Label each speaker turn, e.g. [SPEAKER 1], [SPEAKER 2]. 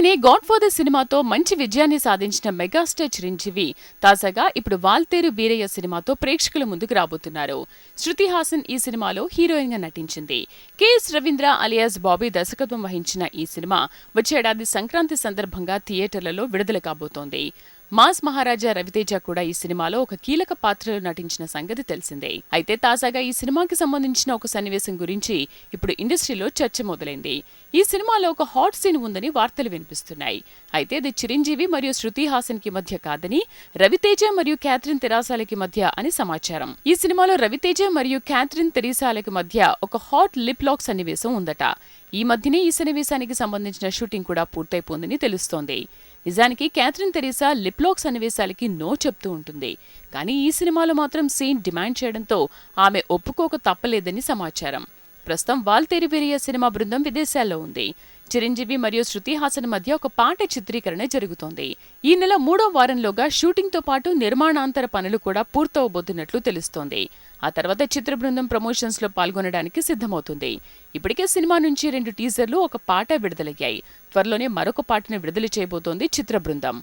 [SPEAKER 1] అందుకనే God father సినిమాతో మంచి విజయాన్ని సాధించిన మెగాస్టార్ చిరంజీవి తాజాగా ఇప్పుడు వాల్తేరు బీరయ్య సినిమాతో ప్రేక్షకుల ముందుకు రాబోతున్నారు. శృతి హాసన్ ఈ సినిమాలో హీరోయిన్గా నటించింది. కెఎస్ రవీంద్ర అలియాస్ బాబీ దర్శకత్వం వహించిన ఈ సినిమా వచ్చే ఏడాది సంక్రాంతి సందర్భంగా థియేటర్లలో విడుదల కాబోతోంది. మాస్ మహారాజా రవితేజ కూడా ఈ సినిమాలో ఒక కీలక పాత్రలో నటించిన సంగతి తెలిసిందే. అయితే తాజాగా ఈ సినిమాకి సంబంధించిన ఒక సన్నివేశం గురించి ఇప్పుడు ఇండస్ట్రీలో చర్చ మొదలైంది. ఈ సినిమాలో ఒక హాట్ సీన్ ఉందని వార్తలు వినిపిస్తున్నాయి. అయితే ఇది చిరంజీవి మరియు శృతి హాసన్కి మధ్య కాదని రవితేజ మరియు క్యాథరిన్ తెరాసాలకి మధ్య అని సమాచారం. ఈ సినిమాలో రవితేజ మరియు క్యాథరిన్ తెరీసాలకి మధ్య ఒక హాట్ లిప్ లాక్ సన్నివేశం ఉందట. ఈ మధ్యనే ఈ సన్నివేశానికి సంబంధించిన షూటింగ్ కూడా పూర్తయిపోయిందని తెలుస్తోంది. నిజానికి క్యాథరిన్ తెరీసా అప్లోక్ సన్నివేశాలకి నో చెప్తూ ఉంటుంది. కానీ ఈ సినిమాలో మాత్రం సీన్ డిమాండ్ చేయడంతో ఆమె ఒప్పుకోక తప్పలేదని సమాచారం. ప్రస్తుతం వాల్తేరి పెరియ సినిమా బృందం విదేశాల్లో ఉంది. చిరంజీవి మరియు శృతి హాసన్ మధ్య ఒక పాట చిత్రీకరణ జరుగుతోంది. ఈ నెల మూడో వారంలోగా షూటింగ్తో పాటు నిర్మాణాంతర పనులు కూడా పూర్తవబోతున్నట్లు తెలుస్తోంది. ఆ తర్వాత చిత్ర బృందం ప్రమోషన్స్లో పాల్గొనడానికి సిద్ధమవుతుంది. ఇప్పటికే సినిమా నుంచి రెండు టీజర్లు ఒక పాట విడుదలయ్యాయి. త్వరలోనే మరొక పాటను విడుదల చేయబోతోంది చిత్ర బృందం.